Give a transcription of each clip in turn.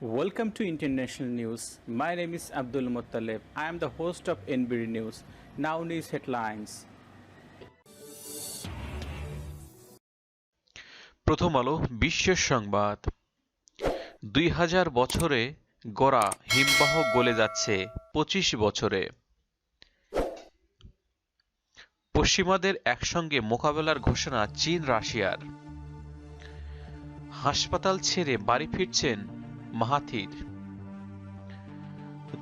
Welcome to International News. My name is Abdul Muttalib. I am the host of NBD News. Now news headlines. প্রথম আলো বিশ্বের সংবাদ দুই হাজার বছরে গড়া হিমবাহ গলে যাচ্ছে পঁচিশ বছরে পশ্চিমাদের একসঙ্গে মোকাবেলার ঘোষণা চীন রাশিয়ার হাসপাতাল ছেড়ে বাড়ি ফিরছেন মাহাথির।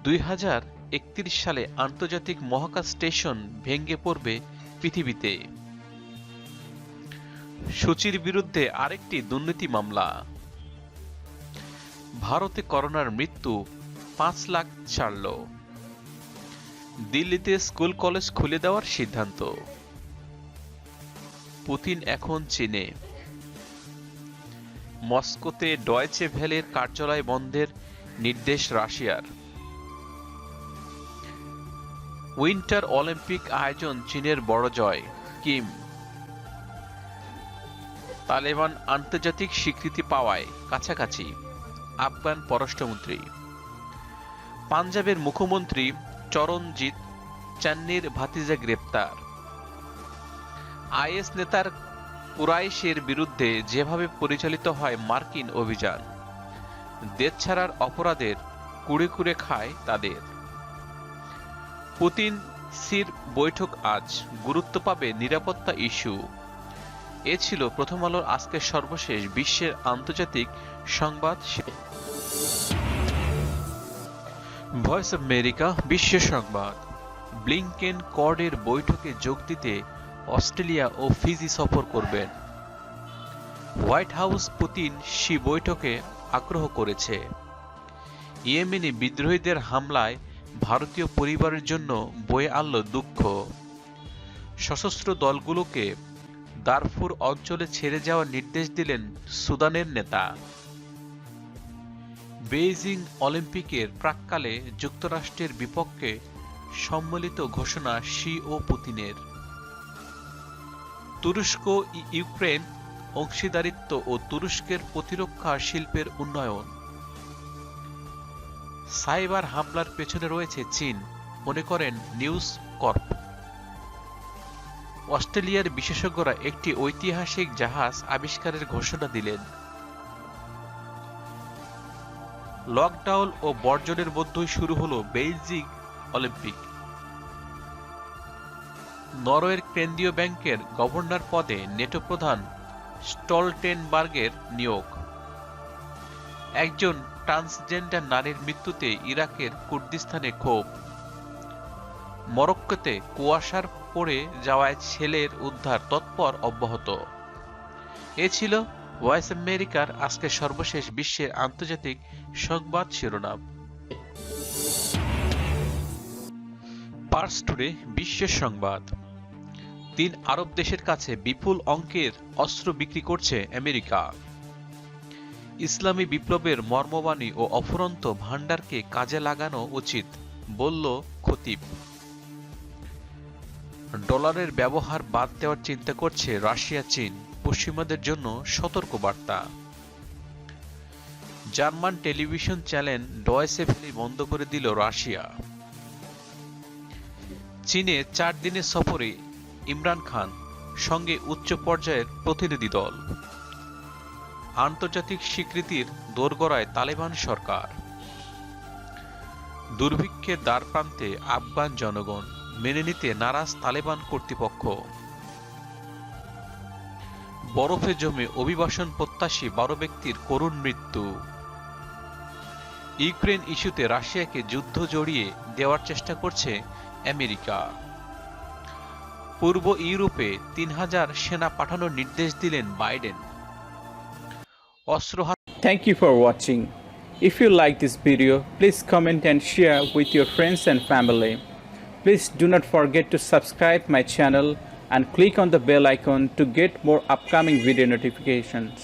দুই হাজার একত্রিশ সালে আন্তর্জাতিক মহাকাশ স্টেশন ভেঙে পড়বে পৃথিবীতে। সূচির বিরুদ্ধে আরেকটি দুর্নীতি মামলা। ভারতে করোনার মৃত্যু পাঁচ লাখ ছাড়ল। দিল্লিতে স্কুল কলেজ খুলে দেওয়ার সিদ্ধান্ত। পুতিন এখন চীনে। মস্কোতে ডয়েচে ভ্যালের কার্যালয় বন্ধের নির্দেশ রাশিয়ার। উইন্টার অলিম্পিক আয়োজন চীনের বড় জয়, কিম। তালেবান আন্তর্জাতিক স্বীকৃতি পাওয়ায় কাছাকাছি, আফগান পররাষ্ট্রমন্ত্রী। পাঞ্জাবের মুখ্যমন্ত্রী চরণজিৎ চান্নির ভাতিজা গ্রেপ্তার। আইএস নেতার কুরাইশের বিরুদ্ধে যেভাবে পরিচালিত হয় মার্কিন অভিযান, দেশ ছাড়ার অপরাধের কুড়ে কুড়ে খায় তাদের। পুতিন সির বৈঠক আজ গুরুত্ব পাবে নিরাপত্তা ইস্যু। এ ছিল প্রথম আলোর আজকের সর্বশেষ বিশ্বের আন্তর্জাতিক সংবাদ ভয়েস অব আমেরিকা বিশ্ব সংবাদ। ব্লিংকেন কর্ডের বৈঠকে যোগ দিতে অস্ট্রেলিয়া ও ফিজি সফর করবেন। হোয়াইট হাউস পুতিন সি বৈঠকে আগ্রহ করেছে। ইয়েমেনে বিদ্রোহীদের হামলায় ভারতীয় পরিবারের জন্য বয়ে আনল দুঃখ। সশস্ত্র দলগুলোকে দারফুর অঞ্চলে ছেড়ে যাওয়ার নির্দেশ দিলেন সুদানের নেতা। বেইজিং অলিম্পিকের প্রাককালে যুক্তরাষ্ট্রের বিপক্ষে সম্মিলিত ঘোষণা শি ও পুতিনের। তুরস্ক ইউক্রেন অংশীদারিত্ব ও তুরস্কের প্রতিরক্ষা শিল্পের উন্নয়ন। সাইবার হামলার পেছনে রয়েছে চীন, মনে করেন নিউজ কর্প। অস্ট্রেলিয়ার বিশেষজ্ঞরা একটি ঐতিহাসিক জাহাজ আবিষ্কারের ঘোষণা দিলেন। লকডাউন ও বর্জনের মধ্যেই শুরু হলো বেইজিং অলিম্পিক। নরওয়ের কেন্দ্রীয় ব্যাংকের গভর্নর পদে নেটো প্রধান স্টলটেনবার্গের নিয়োগ। একজন ট্রান্সজেন্ডার নারীর মৃত্যুতে ইরাকের কুর্দিস্তানে ক্ষোভ। মরক্কোতে কুয়াশার পড়ে যাওয়ায় ছেলের উদ্ধার তৎপর অব্যাহত। এ ছিল ভয়েস আমেরিকার আজকে সর্বশেষ বিশ্বের আন্তর্জাতিক সংবাদ শিরোনাম। পার্স টুডে বিশ্বের সংবাদ। তিন আরব দেশের কাছে বিপুল অঙ্কের অস্ত্র বিক্রি করছে আমেরিকা। ইসলামী বিপ্লবের মর্মবাণী ও অফুরন্ত ভাণ্ডারকে কাজে লাগানো উচিত, বলল খতিব। ডলারের ব্যবহার বাদ দেওয়ার চিন্তা করছে রাশিয়া, চীন, পশ্চিমাদের জন্য সতর্ক বার্তা German television channel Deutsche Welle বন্ধ করে দিল রাশিয়া। চীনে চার দিনের সফরে ইমরান খান সঙ্গে উচ্চ পর্যায়ের প্রতিনিধি দল। আন্তর্জাতিক স্বীকৃতির দোরগড়ায় তালেবান সরকার। দুর্ভিক্ষের দ্বারপ্রান্তে আফগান জনগণ মেনে নিতে নারাজ তালেবান কর্তৃপক্ষ। বরফে জমে অভিবাসন প্রত্যাশী বারো ব্যক্তির করুণ মৃত্যু। ইউক্রেন ইস্যুতে রাশিয়াকে যুদ্ধ জড়িয়ে দেওয়ার চেষ্টা করছে আমেরিকা। পূর্ব ইউরোপে তিন হাজার সেনা পাঠানোর নির্দেশ দিলেন বাইডেন অস্ত্র Thank you for watching. If you like this video, please comment and share with your friends and family. Please do not forget to subscribe my channel and click on the bell icon to get more upcoming video notifications.